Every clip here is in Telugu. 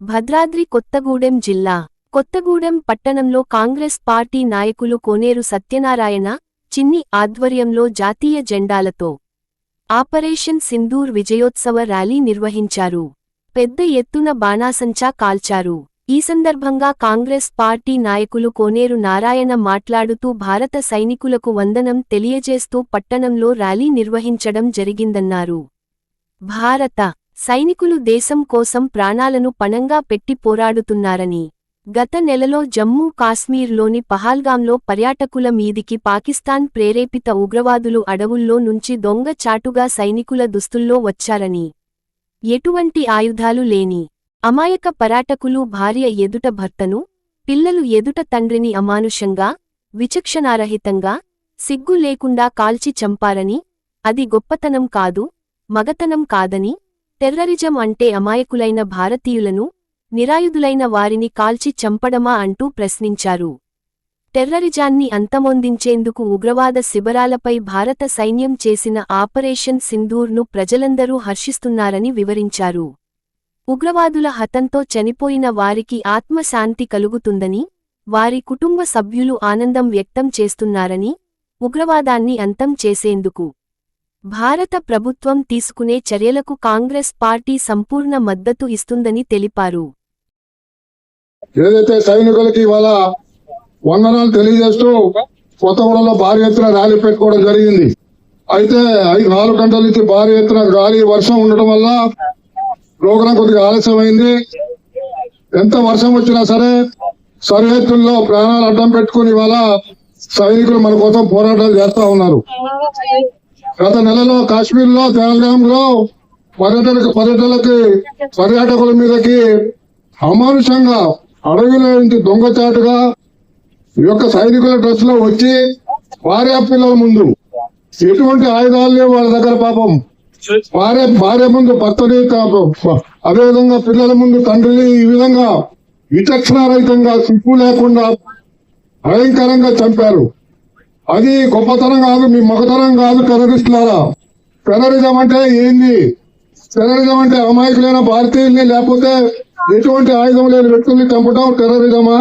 భద్రాద్రి కొత్తగూడెం జిల్లా. కొత్తగూడెం పట్టణంలో కాంగ్రెస్ పార్టీ నాయకులు కోనేరు సత్యనారాయణ చిన్ని ఆధ్వర్యంలో జాతీయ జెండాలతో ఆపరేషన్ సింధూర్ విజయోత్సవ ర్యాలీ నిర్వహించారు. పెద్ద ఎత్తున బాణాసంచా కాల్చారు. ఈ సందర్భంగా కాంగ్రెస్ పార్టీ నాయకులు కోనేరు నారాయణ మాట్లాడుతూ భారత సైనికులకు వందనం తెలియజేస్తూ పట్టణంలో ర్యాలీ నిర్వహించడం జరిగిందన్నారు. భారత సైనికులు దేశం కోసం ప్రాణాలను పణంగా పెట్టి పోరాడుతున్నారని. గత నెలలో జమ్మూ కాశ్మీర్లోని పహాల్గాంలో పర్యాటకుల మీదికి పాకిస్తాన్ ప్రేరేపిత ఉగ్రవాదులు అడవుల్లో నుంచి దొంగ చాటుగా సైనికుల దుస్తుల్లో వచ్చారని. ఎటువంటి ఆయుధాలు లేని. అమాయక పర్యాటకులు భార్య ఎదుట భర్తను పిల్లలు ఎదుట తండ్రిని అమానుషంగా విచక్షణారహితంగా సిగ్గు లేకుండా కాల్చి చంపారని. అది గొప్పతనం కాదు మగతనం కాదని. టెర్రరిజం అంటే అమాయకులైన భారతీయులను నిరాయుధులైన వారిని కాల్చి చంపడమా అంటూ ప్రశ్నించారు. టెర్రరిజాన్ని అంతమొందించేందుకు ఉగ్రవాద శిబిరాలపై భారత సైన్యం చేసిన ఆపరేషన్ సింధూర్ను ప్రజలందరూ హర్షిస్తున్నారని వివరించారు. ఉగ్రవాదుల హతంతో చనిపోయిన వారికి ఆత్మశాంతి కలుగుతుందని వారి కుటుంబ సభ్యులు ఆనందం వ్యక్తం చేస్తున్నారని ఉగ్రవాదాన్ని అంతం చేసేందుకు భారత ప్రభుత్వం తీసుకునే చర్యలకు కాంగ్రెస్ పార్టీ సంపూర్ణ మద్దతు ఇస్తుందని తెలిపారు. ఏదైతే సైనికులకి ఇవాళ వందనాలు తెలియజేస్తూ కొత్తగూడలో భారీ ఎత్తున ర్యాలీ పెట్టుకోవడం జరిగింది. అయితే ఐదు నాలుగు గంటల నుంచి భారీ ఎత్తున గాలి వర్షం ఉండడం వల్ల ప్రోగ్రాం కొద్దిగా ఆలస్యమైంది. ఎంత వర్షం వచ్చినా సరే సరిహద్దుల్లో ప్రాణాలు అడ్డం పెట్టుకుని ఇవాళ సైనికులు మన కోసం పోరాటాలు చేస్తా ఉన్నారు. గత నెలలో కాశ్మీర్లో లో పర్యటనకు పర్యటనకి పర్యాటకుల మీదకి అమానుషంగా అడవిలో నుంచి దొంగచాటుగా ఈ యొక్క సైనికుల డ్రెస్లో వచ్చి భార్య పిల్లల ముందు ఎటువంటి ఆయుధాలు లేవు వాళ్ళ దగ్గర పాపం. భార్య భార్య ముందు భర్తని అదేవిధంగా పిల్లల ముందు తండ్రిని ఈ విధంగా విచక్షణారహితంగా సిగ్గు లేకుండా భయంకరంగా చంపారు. అది గొప్పతనం కాదు మీ మగతనం కాదు టెర్రరిస్టులారా. టెర్రరిజం అంటే ఏంది? టెర్రరిజం అంటే అమాయకులైన భారతీయుల్ని లేకపోతే ఎటువంటి ఆయుధం లేని వ్యక్తుల్ని చంపడం టెర్రరిజమా?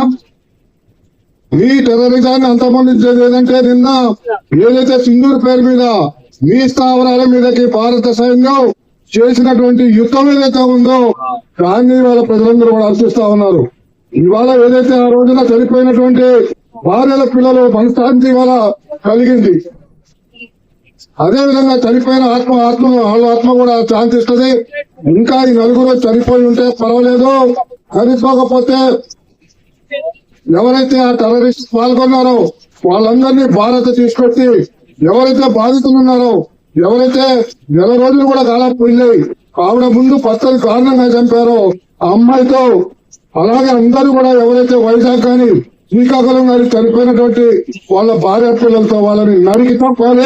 మీ టెర్రరిజాన్ని అంతమందించేది ఏదంటే నిన్న ఏదైతే సింధూర్ పేరు మీద మీ స్థావరాల మీదకి భారత సైన్యం చేసినటువంటి యుద్ధం ఏదైతే ఉందో దాన్ని వాళ్ళ ప్రజలందరూ కూడా ఆశిస్తా ఉన్నారు. ఇవాళ ఏదైతే ఆ రోజున చనిపోయినటువంటి భార్యల పిల్లలు మనశ్శాంతి వల్ల కలిగింది. అదే విధంగా చనిపోయిన ఆత్మ ఆత్మ వాళ్ళ ఆత్మ కూడా శాంతి ఇస్తుంది. ఇంకా ఈ నలుగురు చనిపోయి ఉంటే పర్వాలేదు. చనిపోకపోతే ఎవరైతే ఆ టెర్రరిస్ట్ పాల్గొన్నారో వాళ్ళందరినీ భారత్ తీసుకొచ్చి ఎవరైతే బాధితులు ఉన్నారో ఎవరైతే నెల రోజులు కూడా కాలేకపోయినాయి ఆవిడ ముందు పచ్చని కారణంగా చంపారో ఆ అమ్మాయితో అలాగే అందరూ కూడా ఎవరైతే వైజాగ్ కానీ శ్రీకాకుళం గారి చనిపోయినటువంటి వాళ్ళ భార్య పిల్లలతో వాళ్ళని నరికి చంపాలి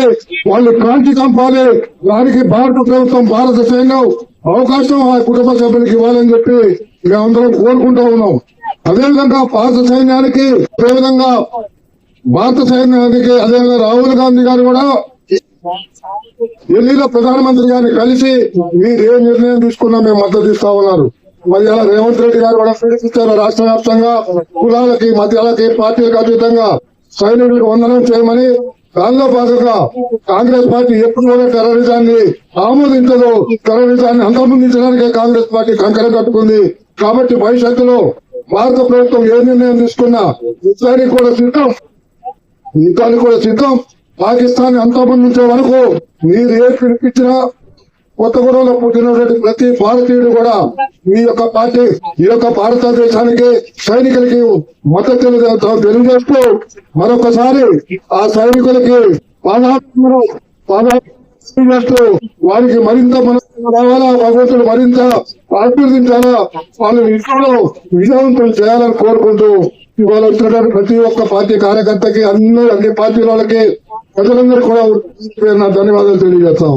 వాళ్ళు క్రాంతి చంపాలి. దానికి భారత ప్రభుత్వం భారత సైన్యం అవకాశం ఆ కుటుంబ సభ్యులకు ఇవ్వాలని చెప్పి మేమందరం కోరుకుంటా ఉన్నాం. అదేవిధంగా భారత సైన్యానికి అదేవిధంగా భారత సైన్యానికి అదేవిధంగా రాహుల్ గాంధీ గారు కూడా ఢిల్లీలో ప్రధానమంత్రి గారిని కలిసి మీరు ఏ నిర్ణయం తీసుకున్నా మేము మద్దతు ఇస్తా ఉన్నారు. మరి రేవంత్ రెడ్డి గారు కూడా పిలిపించారు రాష్ట్ర వ్యాప్తంగా కులాలకి మధ్యాలకి పార్టీలకు అతీతంగా సైనికులకు వందనం చేయమని దానిలో భాగంగా కాంగ్రెస్ పార్టీ ఎప్పుడు కూడా టెర్రరిజాన్ని ఆమోదించదు. టెర్రరిజాన్ని అంతమొందించడానికే కాంగ్రెస్ పార్టీ కంకర కట్టుకుంది. కాబట్టి భవిష్యత్తులో భారత ప్రభుత్వం ఏ నిర్ణయం తీసుకున్నా యుద్ధానికి కూడా సిద్ధం. యుద్ధానికి కూడా సిద్ధం. పాకిస్తాన్ అంతర్ముందించే వరకు మీరు ఏ పిలిపించినా కొత్తగూడలో పుట్టినటువంటి ప్రతి భారతీయుడు కూడా మీ యొక్క పార్టీ ఈ యొక్క భారతదేశానికి సైనికులకి మద్దతు తెలియజేస్తూ మరొకసారి ఆ సైనికులకి చేస్తూ వారికి మరింత మనసు రావాలా? భగవంతుడు మరింత ఆశీర్దించాలా వాళ్ళని ఇంట్లో విజయవంతం చేయాలని కోరుకుంటూ ఇవాళ వచ్చినటువంటి ప్రతి ఒక్క పార్టీ కార్యకర్తకి అన్ని అన్ని పార్టీల వాళ్ళకి ప్రజలందరూ కూడా నా ధన్యవాదాలు తెలియజేస్తా